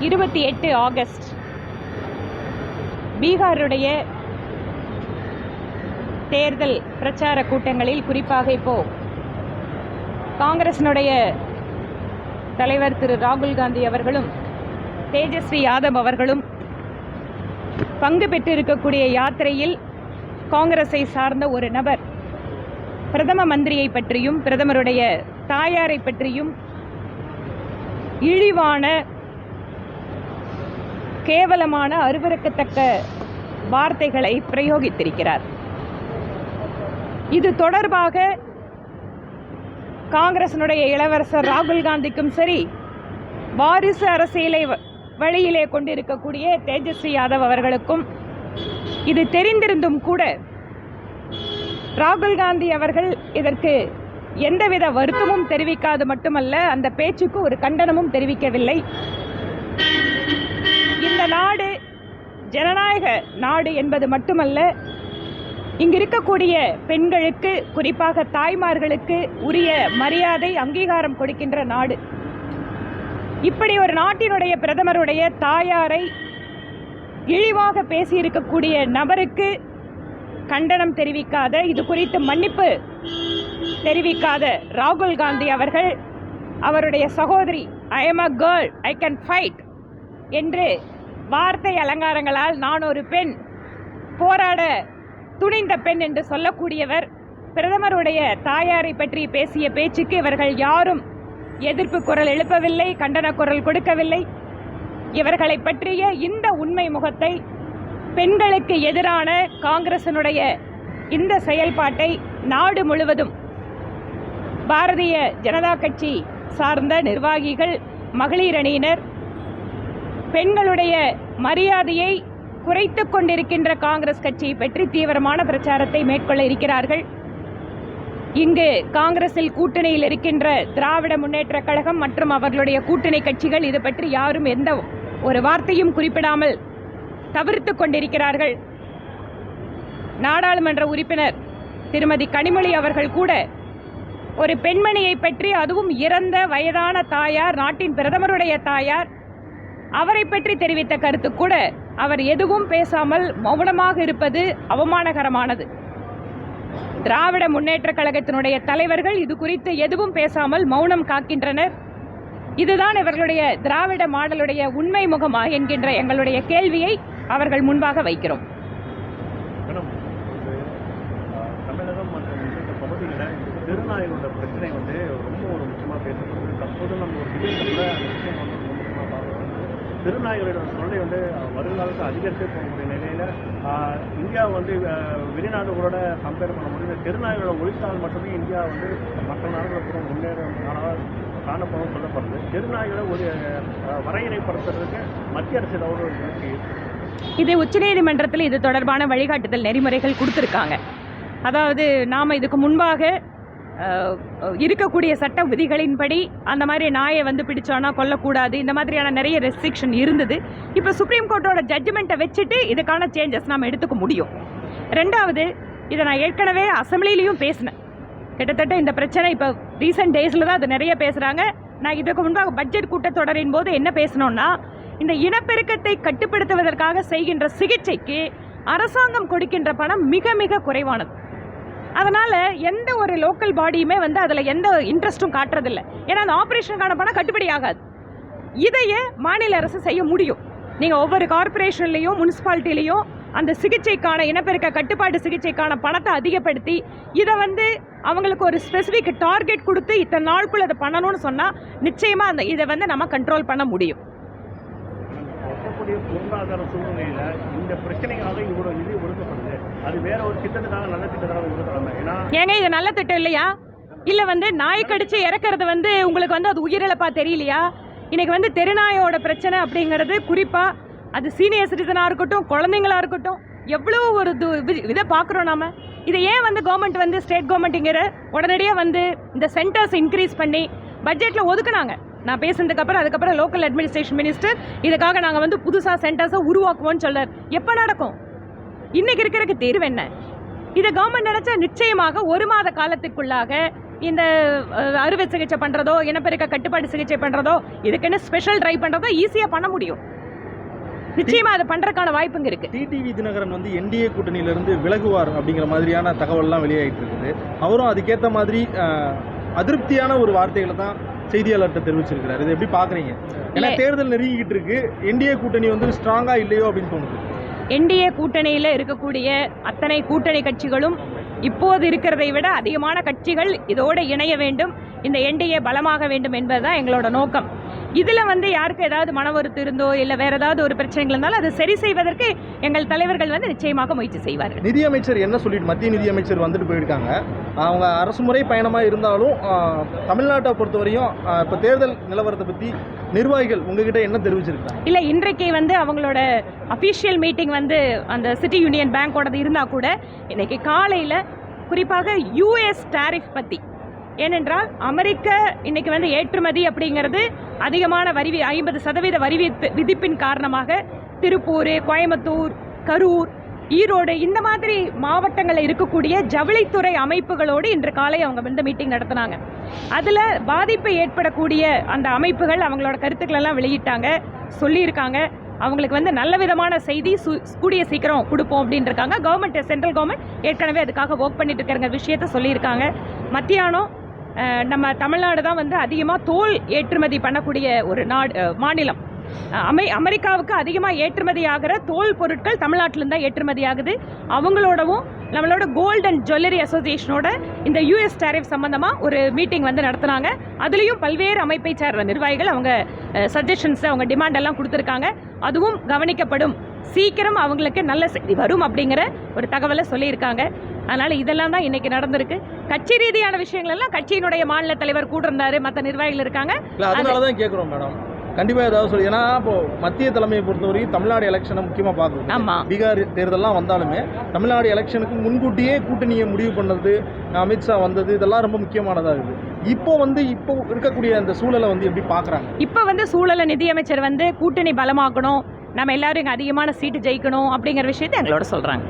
இருபத்தி எட்டு ஆகஸ்ட். பீகாருடைய தேர்தல் பிரச்சார கூட்டங்களில் குறிப்பாக இப்போ காங்கிரசினுடைய தலைவர் திரு ராகுல் காந்தி அவர்களும் தேஜஸ்வி யாதவ் அவர்களும் பங்கு பெற்றிருக்கக்கூடிய யாத்திரையில் காங்கிரஸை சார்ந்த ஒரு நபர் பிரதம மந்திரியை பற்றியும் பிரதமருடைய தாயாரை பற்றியும் இழிவான கேவலமான அருவருக்கத்தக்க வார்த்தைகளை பிரயோகித்திருக்கிறார். இது தொடர்பாக காங்கிரசினுடைய இளவரசர் ராகுல் காந்திக்கும் சரி வாரிசு அரசியலை வ- வழியிலே கொண்டிருக்கக்கூடிய தேஜஸ்வி யாதவ் அவர்களுக்கும் இது தெரிந்திருந்தும் கூட ராகுல் காந்தி அவர்கள் இதற்கு எந்தவித வருத்தமும் தெரிவிக்காது மட்டுமல்ல அந்த பேச்சுக்கு ஒரு கண்டனமும் தெரிவிக்கவில்லை. நாடு ஜனநாயக நாடு என்பது மட்டுமல்ல இங்கு இருக்கக்கூடிய பெண்களுக்கு குறிப்பாக தாய்மார்களுக்கு உரிய மரியாதை அங்கீகாரம் கொடுக்கின்ற நாடு. இப்படி ஒரு நாட்டினுடைய பிரதமருடைய தாயாரை இழிவாக பேசியிருக்கக்கூடிய நபருக்கு கண்டனம் தெரிவிக்காத இது குறித்து மன்னிப்பு தெரிவிக்காத ராகுல் காந்தி அவர்கள் அவருடைய சகோதரி I am a girl I can fight என்று வார்த்தை அலங்காரங்களால் நான் ஒரு பெண். போராட துணிந்த பெண் என்று சொல்லக்கூடியவர் பிரதமருடைய தாயாரை பற்றி பேசிய பேச்சுக்கு இவர்கள் யாரும் எதிர்ப்பு குரல் எழுப்பவில்லை கண்டன குரல் கொடுக்கவில்லை. இவர்களை பற்றிய இந்த உண்மை முகத்தை பெண்களுக்கு எதிரான காங்கிரசினுடைய இந்த செயல்பாட்டை நாடு முழுவதும் பாரதிய ஜனதா கட்சி சார்ந்த நிர்வாகிகள் மகளிர் அணியினர் பெண்களுடைய மரியாதையை குறைத்து கொண்டிருக்கின்ற காங்கிரஸ் கட்சியை பற்றி தீவிரமான பிரச்சாரத்தை மேற்கொள்ள இருக்கிறார்கள். இங்கு காங்கிரஸில் கூட்டணியில் இருக்கின்ற திராவிட முன்னேற்றக் கழகம் மற்றும் அவர்களுடைய கூட்டணி கட்சிகள் இது பற்றி யாரும் எந்த ஒரு வார்த்தையும் குறிப்பிடாமல் தவிர்த்து கொண்டிருக்கிறார்கள். நாடாளுமன்ற உறுப்பினர் திருமதி கனிமொழி அவர்கள் கூட ஒரு பெண்மணியை பற்றி அதுவும் இறந்த வயதான தாயார் நாட்டின் பிரதமருடைய தாயார் அவரை பற்றி தெரிவித்த கருத்து கூட அவர் எதுவும் பேசாமல் மௌனமாக இருப்பது அவமானகரமானது. திராவிட முன்னேற்ற கழகத்தினுடைய தலைவர்கள் இது குறித்து எதுவும் பேசாமல் மௌனம் காக்கின்றனர். இதுதான் இவர்களுடைய திராவிட மாடலுடைய உண்மை முகமா என்கின்ற எங்களுடைய கேள்வியை அவர்கள் முன்பாக வைக்கிறோம். தமிழகம் மற்றும் இந்த பகுதியில் பிரச்சனை வந்து ரொம்ப ஒரு முக்கியமாக பேசப்படுது. தற்போது நம்ம ஒரு விஷயம் வந்து ரொம்ப முக்கியமாக பார்க்குறோம் திருநாயகரோட தொல்லை வந்து வருங்காலத்தில் அதிகரித்து போகக்கூடிய நிலையில் இந்தியா வந்து வெளிநாடுகளோட கம்பேர் பண்ண முடியும் திருநாய்களோட ஒழித்தால் மட்டுமே இந்தியா வந்து மற்ற நாடுகளை கூட முன்னேறும் காணப்படும் சொல்லப்படுது. திருநாய்களை ஒரு வரையறைப்படுத்துறதுக்கு மத்திய அரசு ஏதாவது ஒரு முயற்சி இது உச்சநீதிமன்றத்தில் இது தொடர்பான வழிகாட்டுதல் நெறிமுறைகள் கொடுத்துருக்காங்க. அதாவது நாம் இதுக்கு முன்பாக இருக்கக்கூடிய சட்ட விதிகளின்படி அந்த மாதிரி நாயை வந்து பிடிச்சோன்னா கொல்லக்கூடாது. இந்த மாதிரியான நிறைய ரெஸ்ட்ரிக்ஷன் இருந்தது. இப்போ சுப்ரீம் கோர்ட்டோட ஜட்ஜ்மெண்ட்டை வச்சுட்டு இதுக்கான சேஞ்சஸ் நாம் எடுத்துக்க முடியும். ரெண்டாவது இதை நான் ஏற்கனவே அசம்பிளிலையும் பேசினேன். கிட்டத்தட்ட இந்த பிரச்சனை இப்போ ரீசெண்ட் டேஸில் தான் அது நிறைய பேசுகிறாங்க நான் இதுக்கு முன்பாக பட்ஜெட் கூட்டத்தொடரின் போது என்ன பேசணும்னா இந்த இனப்பெருக்கத்தை கட்டுப்படுத்துவதற்காக செய்கின்ற சிகிச்சைக்கு அரசாங்கம் கொடுக்கின்ற பணம் மிக மிக குறைவானது. அதனால் எந்த ஒரு லோக்கல் பாடியுமே வந்து அதில் எந்த இன்ட்ரெஸ்ட்டும் காட்டுறதில்ல. ஏன்னா அந்த ஆப்ரேஷனுக்கான பணம் கட்டுப்படி ஆகாது. இதையே மாநில அரசு செய்ய முடியும். நீங்கள் ஒவ்வொரு கார்ப்பரேஷன்லேயும் முனிசிபாலிட்டிலையும் அந்த சிகிச்சைக்கான இனப்பெருக்க கட்டுப்பாட்டு சிகிச்சைக்கான பணத்தை அதிகப்படுத்தி இதை வந்து அவங்களுக்கு ஒரு ஸ்பெசிஃபிக் டார்கெட் கொடுத்து இத்தனை நாளுக்குள்ள அதை பண்ணணும்னு சொன்னால் நிச்சயமாக அந்த இதை வந்து நம்ம கண்ட்ரோல் பண்ண முடியும். பொருளாதார இந்த பிரச்சனைக்காக இவ்வளோ நிதி ஒடுக்கப்படுது அது வேற ஒரு திட்டத்துக்காக நல்ல திட்டத்துக்காக ஏன்னா ஏங்க இது நல்ல திட்டம் இல்லையா? இல்லை வந்து நாய் கடிச்சு இறக்கறது வந்து உங்களுக்கு வந்து அது உயிரிழப்பா தெரியலையா? இன்னைக்கு வந்து தெருநாயோட பிரச்சனை அப்படிங்கிறது குறிப்பாக அது சீனியர் சிட்டிசனாக இருக்கட்டும் குழந்தைங்களா இருக்கட்டும் எவ்வளோ ஒரு இது வி- இதை பார்க்குறோம் நாம. இதை ஏன் வந்து கவர்மெண்ட் வந்து ஸ்டேட் கவர்மெண்ட்டுங்கிற உடனடியாக வந்து இந்த சென்டர்ஸ் இன்க்ரீஸ் பண்ணி பட்ஜெட்டில் ஒதுக்குனாங்க. நான் பேசினதுக்கப்புறம் அதுக்கப்புறம் லோக்கல் அட்மினிஸ்ட்ரேஷன் மினிஸ்டர் இதுக்காக நாங்கள் வந்து புதுசாக சென்டர்ஸை உருவாக்குவோம்னு சொல்றார். எப்போ நடக்கும்? இன்னைக்கு இருக்கிறதுக்கு தேர்வு என்ன? இதை கவர்மெண்ட் நினைச்சா நிச்சயமாக ஒரு மாத காலத்திற்குள்ளாக இந்த அறுவை சிகிச்சை பண்ணுறதோ இனப்பெருக்க கட்டுப்பாடு சிகிச்சை பண்ணுறதோ இதுக்குன்னு ஸ்பெஷல் ட்ரை பண்ணுறதோ ஈஸியாக பண்ண முடியும். நிச்சயமாக அதை பண்ணுறதுக்கான வாய்ப்புங்க இருக்குது டிடிவி தினகரன் வந்து என்டிஏ கூட்டணியிலிருந்து விலகுவார் அப்படிங்கிற மாதிரியான தகவல்லாம் வெளியாகிட்டு இருக்குது அவரும் அதுக்கேற்ற மாதிரி அதிருப்தியான ஒரு வார்த்தைகளை தான் செய்தியாளர்கிட்ட தெரிவிச்சிருக்கிறார். இதை எப்படி பார்க்குறீங்க ஏன்னா. தேர்தல் நெருங்கிக்கிட்டு இருக்கு. என்டிஏ கூட்டணி வந்து ஸ்ட்ராங்காக இல்லையோ அப்படின்னு தோணுது. என்டிஏ கூட்டணியில் இருக்கக்கூடிய அத்தனை கூட்டணி கட்சிகளும் இப்போது இருக்கிறதை விட அதிகமான கட்சிகள் இதோடு இணைய வேண்டும் இந்த என்டிஏ பலமாக வேண்டும் என்பதுதான் எங்களோட நோக்கம். இதில் வந்து யாருக்கு ஏதாவது மன வருத்தம் இருந்தோ இல்லை வேற ஏதாவது ஒரு பிரச்சனைகள் இருந்தாலும் அதை சரி செய்வதற்கு எங்கள் தலைவர்கள் வந்து நிச்சயமாக முயற்சி செய்வார்கள். நிதியமைச்சர் என்ன சொல்லிட்டு மத்திய நிதியமைச்சர் வந்துட்டு போயிருக்காங்க. அவங்க அரசுமுறை பயணமாக இருந்தாலும் தமிழ்நாட்டை பொறுத்தவரையும் இப்போ தேர்தல் நிலவரத்தை பற்றி நிர்வாகிகள் உங்ககிட்ட என்ன தெரிவிச்சிருக்காங்க? இல்லை இன்றைக்கு வந்து அவங்களோட அஃபிஷியல் மீட்டிங் வந்து அந்த சிட்டி யூனியன் பேங்கோடது இருந்தால் கூட இன்னைக்கு காலையில் குறிப்பாக யூஎஸ் டாரிஃப் பற்றி ஏனென்றால் அமெரிக்க இன்னைக்கு வந்து ஏற்றுமதி அப்படிங்கிறது அதிகமான வரி ஐம்பது சதவீத வரி விதிப்பின் காரணமாக திருப்பூர் கோயம்புத்தூர் கரூர் ஈரோடு இந்த மாதிரி மாவட்டங்களில் இருக்கக்கூடிய ஜவுளித்துறை அமைப்புகளோடு இன்று காலை அவங்க வந்து மீட்டிங் நடத்தினாங்க. அதில் பாதிப்பு ஏற்படக்கூடிய அந்த அமைப்புகள் அவங்களோட கருத்துக்களெல்லாம் வெளியிட்டாங்க சொல்லியிருக்காங்க. அவங்களுக்கு வந்து நல்ல விதமான செய்தி சு கூடிய சீக்கிரம் கொடுப்போம் அப்படின்னு இருக்காங்க கவர்மெண்ட் சென்ட்ரல் கவர்மெண்ட் ஏற்கனவே அதுக்காக ஒர்க் பண்ணிட்டு இருக்கிற விஷயத்த சொல்லியிருக்காங்க. மத்தியானம் நம்ம தமிழ்நாடு தான் வந்து அதிகமாக தோல் ஏற்றுமதி பண்ணக்கூடிய ஒரு நாடு மாநிலம். அமை அமெ அமெரிக்காவுக்கு அதிகமாக ஏற்றுமதி ஆகிற தோல் பொருட்கள் தமிழ்நாட்டிலேருந்து தான் ஏற்றுமதி ஆகுது. அவங்களோடவும் நம்மளோட கோல்ட் அண்ட் ஜுவல்லரி அசோசியேஷனோட இந்த யூஎஸ் டேரிஃப் சம்மந்தமாக ஒரு மீட்டிங் வந்து நடத்துனாங்க. அதுலேயும் பல்வேறு அமைப்பை சேர்ந்த நிர்வாகிகள் அவங்க சஜஷன்ஸ் அவங்க டிமாண்ட் எல்லாம் கொடுத்துருக்காங்க. அதுவும் கவனிக்கப்படும். சீக்கிரம் அவங்களுக்கு நல்ல செய்தி வரும் அப்படிங்கிற ஒரு தகவலை சொல்லியிருக்காங்க. அதனால் இதெல்லாம் தான் இன்னைக்கு நடந்திருக்கு. கட்சி ரீதியான விஷயங்கள் எல்லாம் கட்சியினுடைய மாநில தலைவர் கூட இருந்தாரு மற்ற நிர்வாகிகள் இருக்காங்க. அதனால தான் கேட்குறோம் மேடம். கண்டிப்பாக ஏதாவது சொல்லி ஏன்னா இப்போ மத்திய தலைமையை பொறுத்தவரைக்கும் தமிழ்நாடு எலெக்ஷனை முக்கியமாக பார்க்கணும். ஆமா. பீகார் தேர்தல்லாம் வந்தாலுமே தமிழ்நாடு எலெக்ஷனுக்கு முன்கூட்டியே கூட்டணியை முடிவு பண்ணது அமித்ஷா வந்தது இதெல்லாம் ரொம்ப முக்கியமானதாக இருக்குது. இப்போ வந்து இப்போ இருக்கக்கூடிய அந்த சூழலை வந்து எப்படி பார்க்குறாங்க? இப்போ வந்து சூழல நிதியமைச்சர் வந்து கூட்டணி பலமாக்கணும். நம்ம எல்லாரும் இங்கே அதிகமான சீட்டு ஜெயிக்கணும் அப்படிங்கிற விஷயத்தை எங்களோட சொல்கிறாங்க